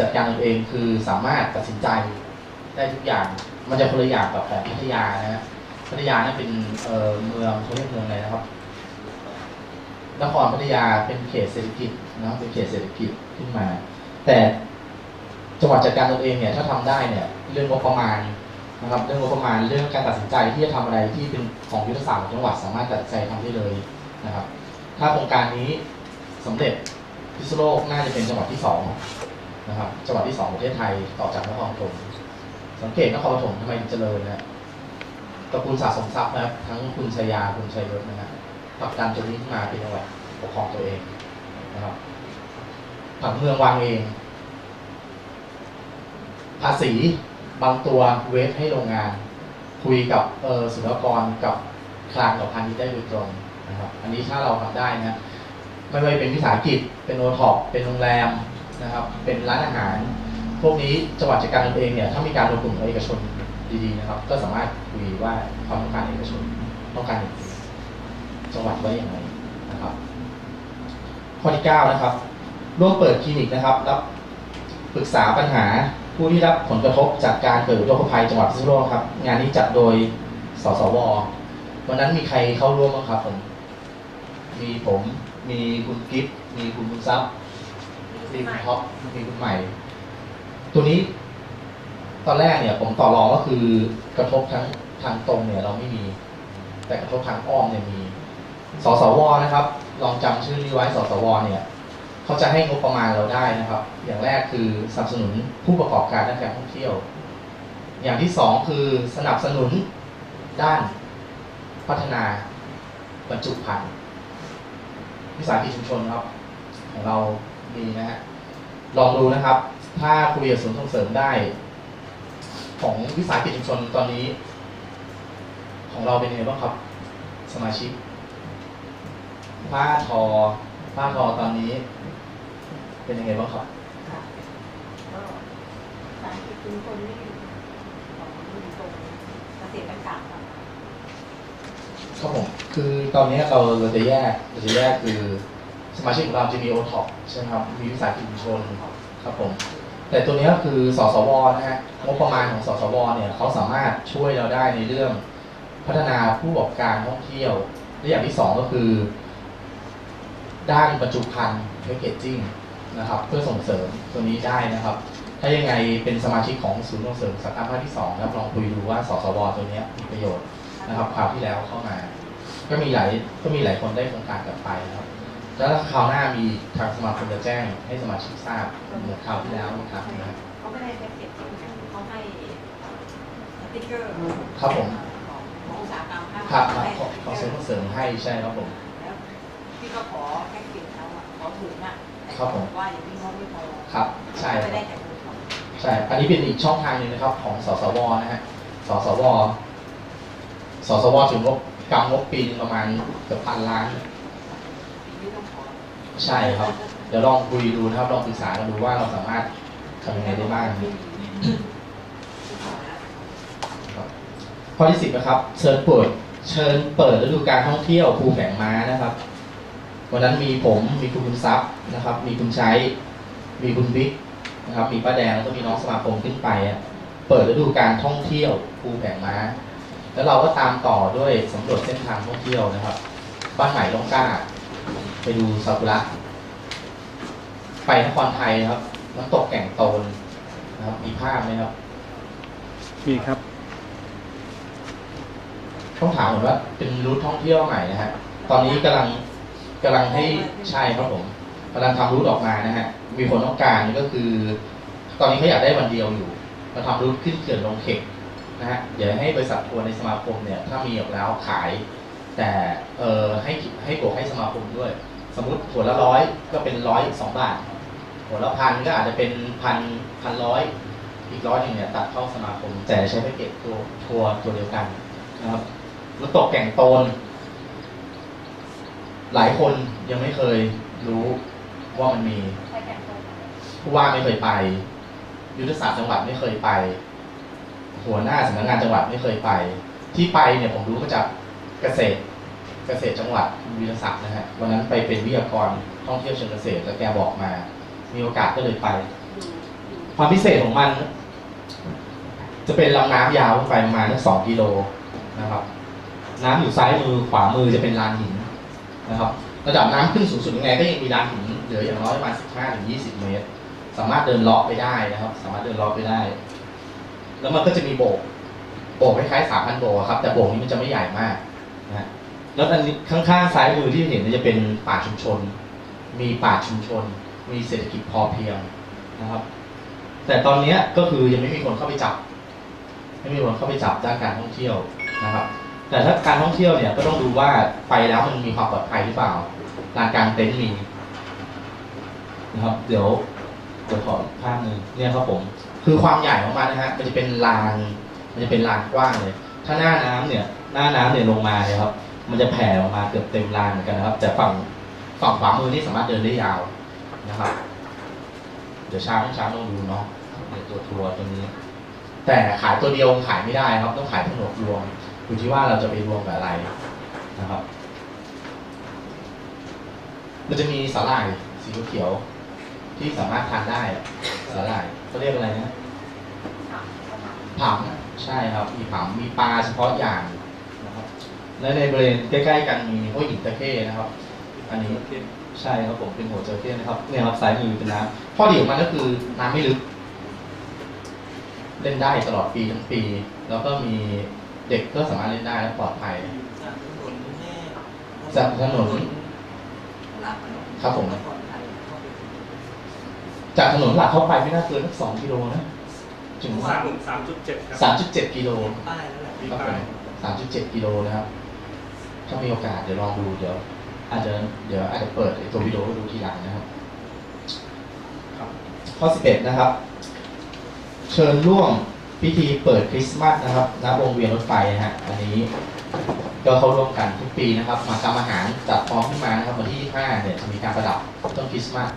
จัดการตนเองคือสามารถตัดสินใจได้ทุกอย่าง มันจะคนละอย่างกับแบบพัทยานะฮะพัทยานั่เป็นเมืองเขาเรียกเมืองอะไรนะครับ นครพัทยาเป็นเขตเศรษฐกิจนะเป็นเขตเศรษฐกิจขึ้นมา แต่จังหวัดจัดการตนเองเนี่ยถ้าทำได้เนี่ยเรื่องงบประมาณนะครับเรื่องงบประมาณเรื่องการตัดสินใจที่จะทำอะไรที่เป็นของยุทธศาสตร์ของจังหวัดสามารถตัดสินใจทำได้เลยนะครับ ถ้าโครงการนี้สำเร็จพิษณุโลกน่าจะเป็นจังหวัดที่สอง นะครับจังหวัดที่สองของประเทศไทยต่อจากนครปฐมสังเกตนครปฐมทำไมเจริญนะตระกูลสะสมทรัพย์นะครับทั้งคุณชยาคุณชัยยศนะฮะผลักดันจุดนี้ขึ้นมาเป็นจังหวัดปกครองตัวเองนะครับผังเมืองวางเอง ภาษีบางตัวเวฟให้โรงงาน คุยกับเออศุลกรกับคลังกับพาณิชย์ได้โดยตรงนะครับ อันนี้ถ้าเราทำได้นะไม่ว่าเป็นวิสาหกิจเป็นโอท็อปเป็นโรงแรม นะครับ เป็นร้านอาหาร พวกนี้จังหวัดจัดการตนเองเนี่ยถ้ามีการรวมกลุ่มเอกชนดีๆนะครับ ก็สามารถคุยว่าความต้องการเอกชนต้องการจังหวัดไว้อย่างไรนะครับ ข้อที่เก้านะครับ ร่วมเปิดคลินิกนะครับรับปรึกษาปัญหาผู้ที่รับผลกระทบจากการเกิดอุทกภัยจังหวัดพิษณุโลกครับ งานนี้จัดโดยสสววันนั้นมีใครเข้าร่วมบ้างครับผมมีผม มีคุณกิฟต์มีคุณบุญทรัพย์ มีท็อปมีคุณใหม่ ตัวนี้ ตอนแรกเนี่ย ผมต่อรองก็คือกระทบทั้งทางตรงเนี่ย เราไม่มี แต่กระทบทางอ้อมเนี่ยมี สสวนะครับ ลองจำชื่อนี้ไว้สสวเนี่ยเขาจะให้งบประมาณเราได้นะครับ อย่างแรกคือสนับสนุนผู้ประกอบการด้านการท่องเที่ยว อย่างที่สองคือสนับสนุนด้านพัฒนาบรรจุภัณฑ์วิสาหกิจชุมชนครับ ของเรา มีนะฮะลองดูนะครับ ถ้าคุยกับศูนย์ส่งเสริมได้ ของวิสาหกิจชุมชนตอนนี้ ของเราเป็นยังไงบ้างครับ สมาชิกผ้าทอผ้าทอตอนนี้ เป็นยังไงบ้างครับค่ะก็สารที่คุณคนนี่ของอยู่ตรงเกษตรกรรมค่ะครับผมคือตอนนี้เราเราจะแยกเราจะแยกคือ สมาชิกของเราจะมีโอท็อปใช่ไหมครับ มีวิสาหกิจชุมชนครับผม แต่ตัวนี้ก็คือสสวนะฮะงบประมาณของสสวเนี่ยเขาสามารถช่วยเราได้ในเรื่องพัฒนาผู้ประกอบการท่องเที่ยวและอย่างที่สองก็คือ ด้านบรรจุภัณฑ์แพคเกจจิ้งนะครับ เพื่อส่งเสริมตัวนี้ได้นะครับ ถ้ายังไงเป็นสมาชิกของศูนย์ส่งเสริมสาขาภาคที่สองนะครับลองคุยดูว่าสสวตัวนี้มีประโยชน์นะครับคราวที่แล้วเข้ามา ก็มีหลายก็มีหลายคนได้โครงการกลับไปนะครับ แล้วถ้าคราวหน้ามีทางสมาคมจะแจ้งให้สมาชิกทราบเหมือนคราวที่แล้วนะครับนะครับเขาไม่ได้แพ็กเกจจิ้งนะเขาให้สติ๊กเกอร์ครับผมของของอุตสาหกรรมผ้าครับให้ขอขอเสริมเสริมให้ใช่ครับผมแล้วพี่ก็ขอแพ็กเกจเขาอะขอถุงอะแต่ครับผมว่าอย่างนี้เขาไม่พอครับใช่คไม่รับได้แต่ถุงเขาใช่ อันนี้เป็นอีกช่องทางหนึงนะครับ ของสสวนะฮะสสวสสวถึงงบกำงบปีนึงประมาณเกือบพันล้านปีนี้ต้องขอ ใช่ครับ เดี๋ยวลองคุยดูนะครับ ลองปรึกษากันดูว่าเราสามารถทำยังไงได้บ้างข้อที่สิบนะครับ เชิญเปิด เชิญเปิดฤดูการท่องเที่ยวภูแฝงม้านะครับ วันนั้นมีผมมีคุณบุญทรัพย์นะครับ มีคุณใชัยมีคุณบิ๊กนะครับ มีป้าแดงแล้วก็มีน้องสมาคมขึ้นไปเปิดฤดูการท่องเที่ยวภูแฝงม้า แล้วเราก็ตามต่อด้วยสำรวจเส้นทางท่องเที่ยวนะครับ บ้านใหม่ลงกล้า ไปดูซากุระไปนครไทยนะครับน้ำตกแก่งโตนนะครับ มีภาพไหมครับ มีครับ ต้องถามก่อนว่าเป็นรูทท่องเที่ยวใหม่นะฮะตอนนี้กำลังกำลังให้ใช่ครับผมกำลังทำรูทออกมานะฮะมีคนต้องการก็คือ ตอนนี้เขาอยากได้วันเดียวอยู่เราทำรูทขึ้นเขื่อนลงเข็กนะฮะเดี๋ยวให้บริษัททัวร์ในสมาคมเนี่ย ถ้ามีออกแล้วขาย แต่เออให้ให้บวกให้สมาคมด้วย สมมติหัวละร้อยก็เป็นร้อยสองบาทหัวละพันก็อาจจะเป็นพันพันร้อยอีกร้อยหนึ่งเนี่ยตัดเข้าสมาคม แต่ใช้แพ็กเกจตัวทัวร์ตัวเดียวกันนะครับน้ำตกแก่งโตน หลายคนยังไม่เคยรู้ว่ามันมีใช่แกงส้มผู้ว่าไม่เคยไป ยุทธศาสตร์จังหวัดไม่เคยไป หัวหน้าสำนักงานจังหวัดไม่เคยไป ที่ไปเนี่ยผมรู้มาจาก เกษตรเกษตรจังหวัดวิทยาศักดิ์นะฮะวันนั้นไปเป็นวิทยากรท่องเที่ยวเชิงเกษตรแล้วแกบอกมา มีโอกาสก็เลยไป ความพิเศษของมัน จะเป็นลำน้ำยาวขึ้นไปประมาณสองกิโลนะครับ น้ำอยู่ซ้ายมือขวามือจะเป็นลานหินนะครับระดับน้ำขึ้นสูงสุดยังไงก็ยังมีลานหินเหลืออย่างน้อยประมาณ15ถึง20 เมตร สามารถเดินเลาะไปได้นะครับ สามารถเดินเลาะไปได้ แล้วมันก็จะมีโบกโบกคล้ายๆ3,000โบกครับ แต่โบกนี้มันจะไม่ใหญ่มาก นะแล้วอันนี้ข้างๆซ้ายมือที่เห็นจะเป็นป่าชุมชน มีป่าชุมชน มีเศรษฐกิจพอเพียงนะครับ แต่ตอนนี้ก็คือยังไม่มีคนเข้าไปจับ ไม่มีคนเข้าไปจับด้านการท่องเที่ยวนะครับ แต่ถ้าการท่องเที่ยวเนี่ยก็ต้องดูว่าไปแล้วมันมีความปลอดภัยหรือเปล่าลานกลางเต็นท์มีนะครับ เดี๋ยวเดี๋ยวขอภาพหนึ่งเนี่ยครับผม คือความใหญ่ของมันนะฮะมันจะเป็นลานมันจะเป็นลานกว้างเลย ถ้าหน้าน้ำเนี่ย หน้าน้ำเนี่ยลงมาเนี่ยครับ มันจะแผ่ออกมาเกือบเต็มลานเหมือนกันนะครับ แต่ฝั่งฝั่งขวามือนี่สามารถเดินได้ยาวนะครับ เดี๋ยวช้างช้างต้องดูเนาะในตัวทัวร์ตัวนี้ แต่ขายตัวเดียวขายไม่ได้ครับ ต้องขายทั้งหมดรวมอยู่ที่ว่าเราจะไปรวมกับอะไรนะครับ มันจะมีสาหร่ายสีเขียวๆที่สามารถทานได้อะสาหร่ายเขาเรียกอะไรนะผำใช่ครับ มีผำมีปลาเฉพาะอย่างนะครับ และในบริเวณใกล้ ๆ กันมีห้วยหินตะเข้นะครับ อันนี้ใช่ครับผมเป็นหัวจระเข้นะครับเนี่ยครับซ้ายมือเป็นน้ำข้อดีของมันก็คือน้ำไม่ลึก เล่นได้ตลอดปีทั้งปี แล้วก็มีเด็กก็สามารถเล่นได้และปลอดภัยจากถนนแม่จากถนนรับถนนครับผมปลอดภัยเข้าไปถึงจากถนนหลักเข้าไปไม่น่าเกินสักสองกิโลนะถึงสามสามจุดเจ็ดครับสามจุดเจ็ดกิโลป้ายแล้วแหละมีครับป้าผยมสามจุดเจ็ดกิโลนะครับ ถ้ามีโอกาสเดี๋ยวลองดูเดี๋ยว อาจจะเดี๋ยวอาจจะเปิดไอ้ตัววิดีโอให้ดูทีหลังนะครับครับ ข้อสิบเอ็ดนะครับ เชิญร่วมพิธีเปิดคริสต์มาสนะครับณวงเวียนรถไฟนะฮะอันนี้ก็เข้าร่วมกันทุกปีนะครับ มาทำอาหารจัดพร้อมขึ้นมานะครับวันที่25เนี่ยจะมีการประดับต้นคริสต์มาส